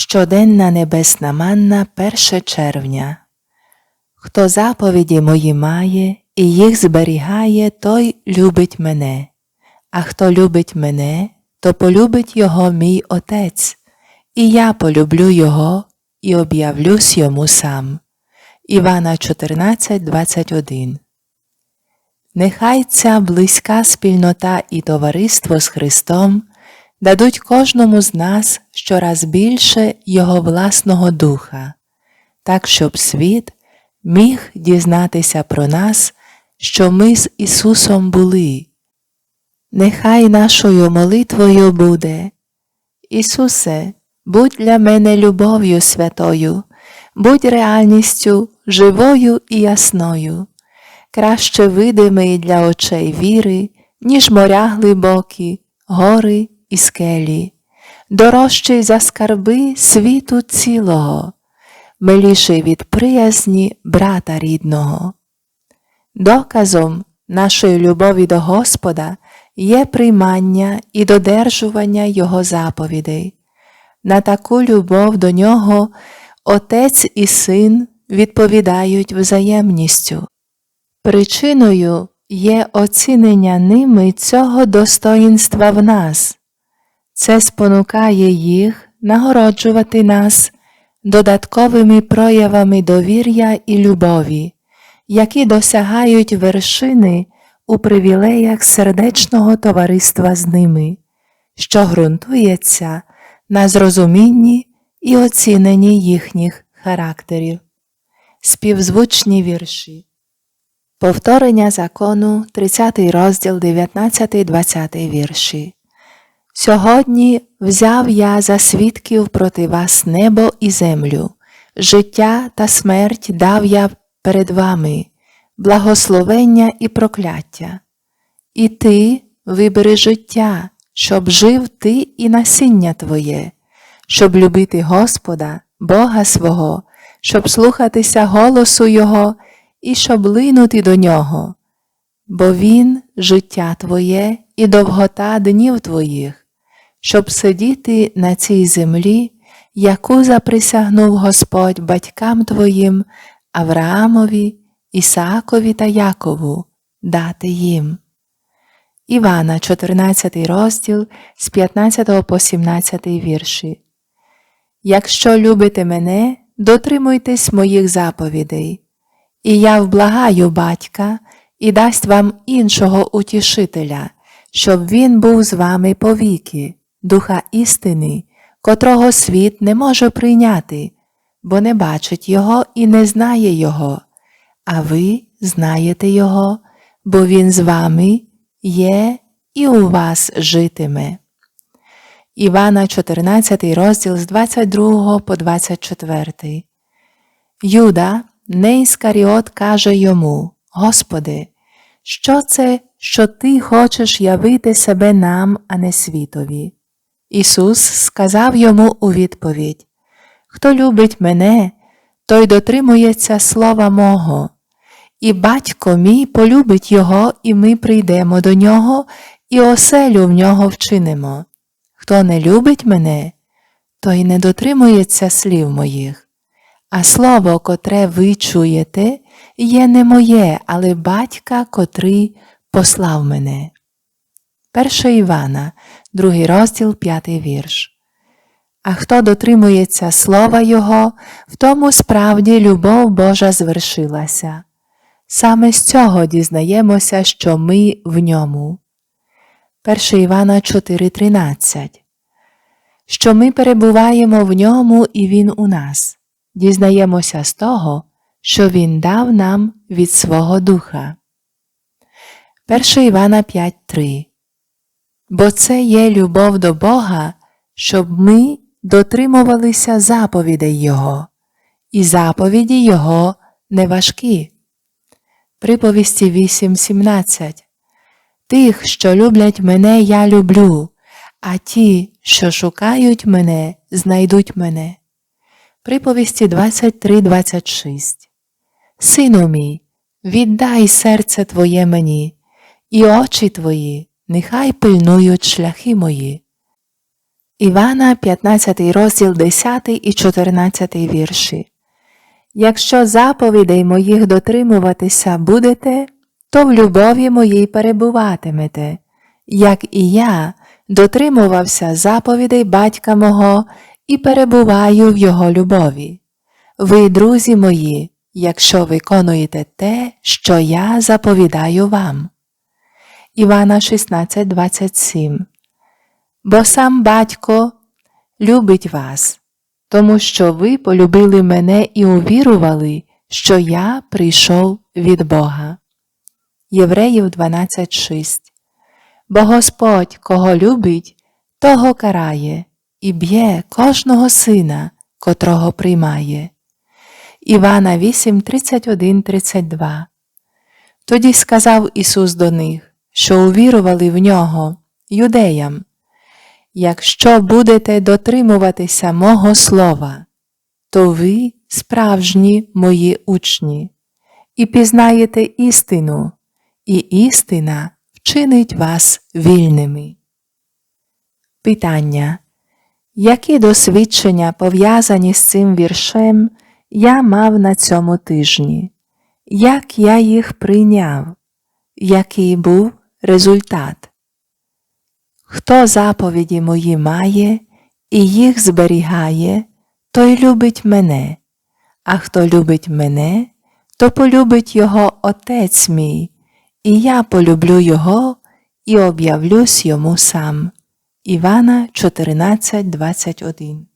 Щоденна небесна манна 1 червня. Хто заповіді мої має і їх зберігає, той любить мене, а хто любить мене, то полюбить його мій Отець, і я полюблю його і об'явлюсь йому сам. Івана 14:21 Нехай ця близька спільнота і товариство з Христом дадуть кожному з нас щораз більше Його власного духа, так щоб світ міг дізнатися про нас, що ми з Ісусом були. Нехай нашою молитвою буде Ісусе, будь для мене любов'ю святою, будь реальністю живою і ясною, краще видимий для очей віри, ніж моря глибокі, гори і скелі, дорожчий за скарби світу цілого, миліший від приязні брата рідного. Доказом нашої любові до Господа є приймання і додержування Його заповідей. На таку любов до нього Отець і Син відповідають взаємністю. Причиною є оцінення ними цього достоїнства в нас. Це спонукає їх нагороджувати нас додатковими проявами довір'я і любові, які досягають вершини у привілеях сердечного товариства з ними, що ґрунтується на зрозумінні і оціненні їхніх характерів. Співзвучні вірші. Повторення закону, 30 розділ, 19-20 вірші. Сьогодні взяв я за свідків проти вас небо і землю, життя та смерть дав я перед вами, благословення і прокляття. І ти вибери життя, щоб жив ти і насіння твоє, щоб любити Господа, Бога свого, щоб слухатися голосу Його і щоб линути до Нього, бо Він життя Твоє і довгота днів Твоїх, щоб сидіти на цій землі, яку заприсягнув Господь батькам Твоїм, Авраамові, Ісаакові та Якову, дати їм. Івана, 14 розділ з 15 по 17 вірші. Якщо любите мене, дотримуйтесь моїх заповідей, і я вблагаю батька і дасть вам іншого утішителя, щоб він був з вами повіки, духа істини, котрого світ не може прийняти, бо не бачить його і не знає його, а ви знаєте його, бо він з вами є і у вас житиме. Івана 14 розділ з 22 по 24. Юда, не Іскаріот каже йому, Господи, що це, що Ти хочеш явити себе нам, а не світові? Ісус сказав йому у відповідь Хто любить мене, той дотримується слова мого, і батько мій полюбить його, і ми прийдемо до нього, і оселю в нього вчинимо. Хто не любить мене, той не дотримується слів моїх. А слово, котре ви чуєте, є не моє, але батька, котрий послав мене. 1 Івана, 2 розділ, 5 вірш. А хто дотримується слова Його, в тому справді любов Божа звершилася. Саме з цього дізнаємося, що ми в ньому. 1 Івана 4:13 Що ми перебуваємо в ньому і Він у нас, дізнаємося з того, що Він дав нам від свого Духа. 1 Івана 5:3 Бо це є любов до Бога, щоб ми дотримувалися заповідей Його, і заповіді Його не важкі. Приповісті 8:17 Тих, що люблять мене, я люблю, а ті, що шукають мене, знайдуть мене. Приповісті 23:26 Сину мій, віддай серце твоє мені, і очі твої нехай пильнують шляхи мої. Івана, 15 розділ 10 і 14 вірші. Якщо заповідей моїх дотримуватися будете, то в любові моїй перебуватимете, як і я дотримувався заповідей батька мого і перебуваю в його любові. Ви, друзі мої, якщо виконуєте те, що я заповідаю вам. Івана 16:27 Бо сам батько любить вас, тому що ви полюбили мене і увірували, що я прийшов від Бога. Євреїв 12:6 Бо Господь, кого любить, того карає і б'є кожного сина, котрого приймає. Івана 8, 31, 32 Тоді сказав Ісус до них, що увірували в нього, юдеям, Якщо будете дотримуватися мого слова, то ви справжні мої учні, і пізнаєте істину, і істина вчинить вас вільними. Питання. Які досвідчення пов'язані з цим віршем я мав на цьому тижні? Як я їх прийняв? Який був результат? Хто заповіді мої має і їх зберігає, той любить мене, а хто любить мене, то полюбить його Отець мій, і я полюблю його і об'явлюсь йому сам. Івана 14:21